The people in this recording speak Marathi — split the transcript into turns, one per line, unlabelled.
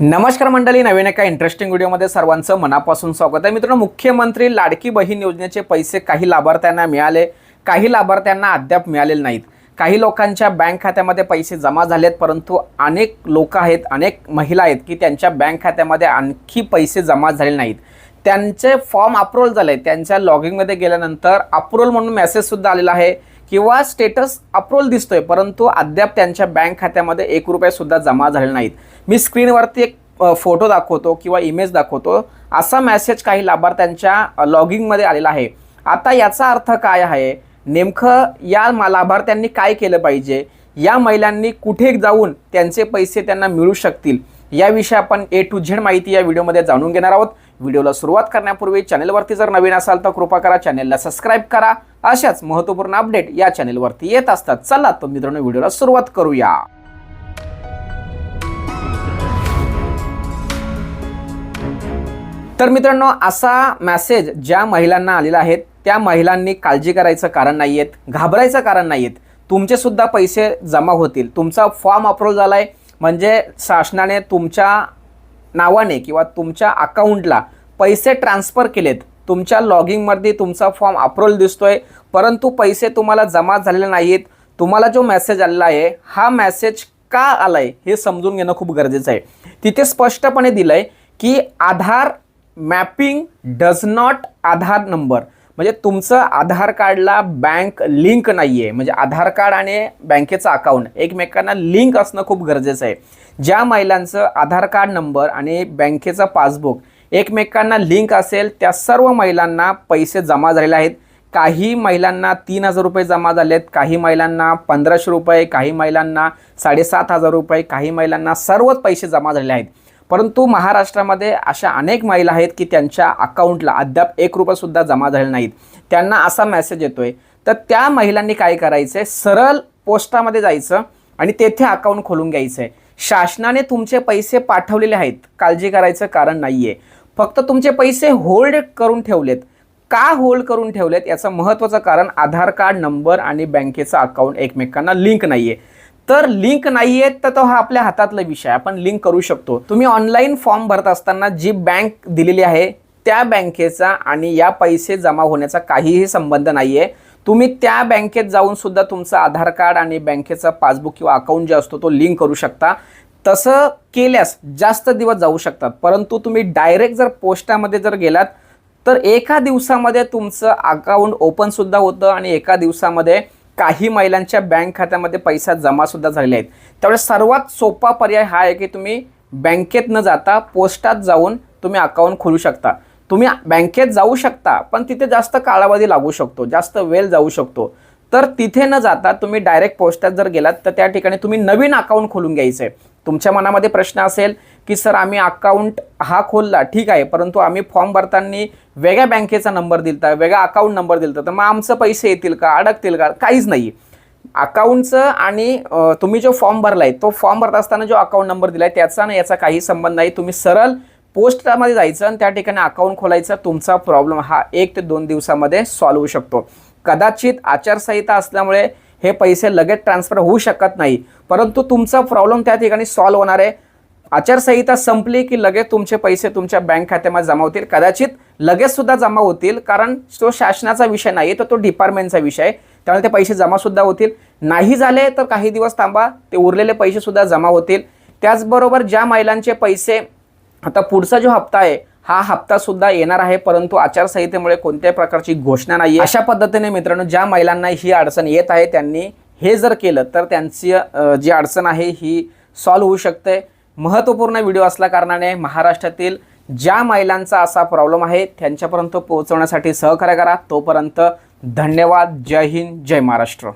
नमस्कार मंडळी नवीन एका इंटरेस्टिंग व्हिडिओमध्ये सर्वांचं मनापासून स्वागत आहे. मित्रांनो मुख्यमंत्री लाडकी बहीण योजनेचे पैसे काही लाभार्थ्यांना मिळाले काही लाभार्थ्यांना अद्याप मिळालेले नाहीत. काही लोकांच्या बँक खात्यामध्ये पैसे जमा झालेत परंतु अनेक लोक आहेत अनेक महिला आहेत की त्यांच्या बँक खात्यामध्ये आणखी पैसे जमा झालेले नाहीत. त्यांचे फॉर्म अप्रूव्हल झाले त्यांच्या लॉगिंगमध्ये गेल्यानंतर अप्रूव्हल म्हणून मेसेजसुद्धा आलेला आहे. किंवा स्टेटस अप्रूव्हल दिसतोय परंतु अद्याप त्यांच्या बँक खात्यामध्ये एक रुपयासुद्धा जमा झालेले नाहीत. मी स्क्रीनवरती एक फोटो दाखवतो किंवा इमेज दाखवतो. असा मॅसेज काही लाभार्थ्यांच्या लॉगिंगमध्ये आलेला आहे. आता याचा अर्थ काय आहे? नेमकं या मा- लाभार्थ्यांनी काय केलं पाहिजे? या महिलांनी कुठे जाऊन त्यांचे पैसे त्यांना मिळू शकतील? याविषयी आपण ए टू झेड माहिती या व्हिडिओमध्ये जाणून घेणार आहोत. व्हिडिओला सुरुवात करण्यापूर्वी चॅनलवरती जर नवीन असाल तर कृपा करा चॅनेलला सबस्क्राईब करा. अशाच महत्त्वपूर्ण अपडेट या चॅनलवरती येत असतात. चला तर मित्रांनो व्हिडिओला सुरुवात करूया. तर मित्रांनो असा मॅसेज ज्या महिलांना आलेला आहे त्या महिलांनी काळजी करायचं कारण नाही आहेत घाबरायचं कारण नाही आहेत तुमचेसुद्धा पैसे जमा होतील. तुमचा फॉर्म अप्रूव्ह झाला आहे म्हणजे शासनाने तुमच्या नावाने किंवा तुमच्या अकाउंटला पैसे ट्रान्सफर केलेत तुमच्या लॉगिंगमध्ये तुमचा फॉर्म अप्रूव्हल दिसतोय परंतु पैसे तुम्हाला जमा झालेले नाहीत तुम्हाला जो मेसेज आलेला आहे हा मेसेज का आलाय हे समजून घेणं खूप गरजेचं आहे. तिथे स्पष्टपणे दिलंय की Aadhaar mapping does not Aadhaar number म्हणजे तुमचं आधार कार्डला बँक लिंक नाही आहे म्हणजे आधार कार्ड आणि बँकेचं अकाउंट एकमेकांना लिंक असणं खूप गरजेचं आहे. ज्या महिलांचं आधार कार्ड नंबर आणि बँकेचं पासबुक एकमेकांना लिंक असेल त्या सर्व महिलांना पैसे जमा झालेले आहेत. काही महिलांना तीन हजार रुपये जमा झालेत काही महिलांना पंधराशे रुपये काही महिलांना साडेसात हजार रुपये काही महिलांना सर्वच पैसे जमा झालेले आहेत. परंतु महाराष्ट्रामध्ये अशा अनेक महिला आहेत की त्यांच्या अकाउंटला अद्याप एक रुपयासुद्धा जमा झाले नाहीत. त्यांना असा मेसेज येतोय तर त्या महिलांनी काय करायचं आहे सरळ पोस्टामध्ये जायचं आणि तेथे अकाउंट खोलून घ्यायचं आहे शासनाने तुमचे पैसे पाठवलेले आहेत. काळजी करायचं कारण नाही आहे फक्त तुमचे पैसे होल्ड करून ठेवलेत. का होल्ड करून ठेवलेत? याचं महत्त्वाचं कारण आधार कार्ड नंबर आणि बँकेचं अकाउंट एकमेकांना लिंक नाही आहे तर लिंक नाही आहेत तर तो हा आपल्या हातातला विषय आहे. आपण लिंक करू शकतो. तुम्ही ऑनलाईन फॉर्म भरत असताना जी बँक दिलेली आहे त्या बँकेचा आणि या पैसे जमा होण्याचा काहीही संबंध नाही आहे तुम्ही त्या बँकेत जाऊन सुद्धा तुमचं आधार कार्ड आणि बँकेचा पासबुक किंवा अकाउंट जे असतो तो लिंक करू शकता. तसं केल्यास जास्त दिवस जाऊ शकतात. परंतु तुम्ही डायरेक्ट जर पोस्टामध्ये जर गेलात तर एका दिवसामध्ये तुमचं अकाउंट ओपनसुद्धा होतं आणि एका दिवसामध्ये काही महिलांच्या बँक खात्यामध्ये पैसा जमा सुद्धा आहेत. त्यावेळेस सर्वात सोपा पर्याय हा आहे की तुम्ही बँकेत न जाता पोस्टात जाऊन तुम्ही अकाउंट खोलू शकता. तुम्ही बँकेत जाऊ शकता पण तिथे जास्त कालावधी लागू शकतो जास्त वेळ जाऊ शकतो. तर तिथे न जाता तुम्ही डायरेक्ट पोस्टात जर गेलात तर त्या ठिकाणी तुम्ही नवीन अकाउंट खोलून घ्यायचं. आहे तुमच्या मनामध्ये प्रश्न असेल की सर आम्ही अकाउंट हा खोलला ठीक आहे परंतु आम्ही फॉर्म भरताना वेगळ्या बँकेचा नंबर दिलता वेगळा अकाउंट नंबर दिलता तर मग आमचं पैसे येतील का अडकतील का काहीच नाही अकाउंटचं आणि तुम्ही जो फॉर्म भरलाय तो फॉर्म भरत असताना जो अकाउंट नंबर दिलाय त्याचा आणि याचा काही संबंध नाही. तुम्ही सरळ पोस्टमध्ये जायचं आणि त्या ठिकाणी अकाउंट खोलायचं तुमचा प्रॉब्लेम हा एक ते दोन दिवसामध्ये सॉल्व्ह होऊ शकतो. कदाचित आचारसंहिता असल्यामुळे हे पैसे लगेच ट्रान्सफर होऊ शकत नाही. परंतु तुमचा प्रॉब्लेम त्या ठिकाणी सॉल्व्ह होणार आहे. आचारसंहिता संपली की लगेच तुमचे पैसे तुमच्या बँक खात्यामध्ये जमा होतील. कदाचित लगेच सुद्धा जमा होतील कारण तो शासनाचा विषय नाही तर तो डिपार्टमेंटचा विषय आहे. त्यामुळे ते पैसे जमा सुद्धा होतील. नाही झाले तर काही दिवस थांबा ते उरलेले पैसे सुद्धा जमा होतील. त्याचबरोबर ज्या महिलांचे पैसे आता पुढचा जो हप्ता आहे हा हप्ता सुद्धा येणार आहे परंतु आचारसंहितेमुळे कोणत्याही प्रकारची घोषणा नाही अशा पद्धतीने मित्रांनो ज्या महिलांना ही अडचण येत आहे त्यांनी हे जर केलं तर त्यांची जी अडचण आहे ही सॉल्व्ह होऊ शकते. महत्त्वपूर्ण व्हिडिओ असल्या कारणाने महाराष्ट्रातील ज्या महिलांचा असा प्रॉब्लेम आहे त्यांच्यापर्यंत पोहोचवण्यासाठी सहकार्य करा. तोपर्यंत धन्यवाद. जय हिंद जय महाराष्ट्र.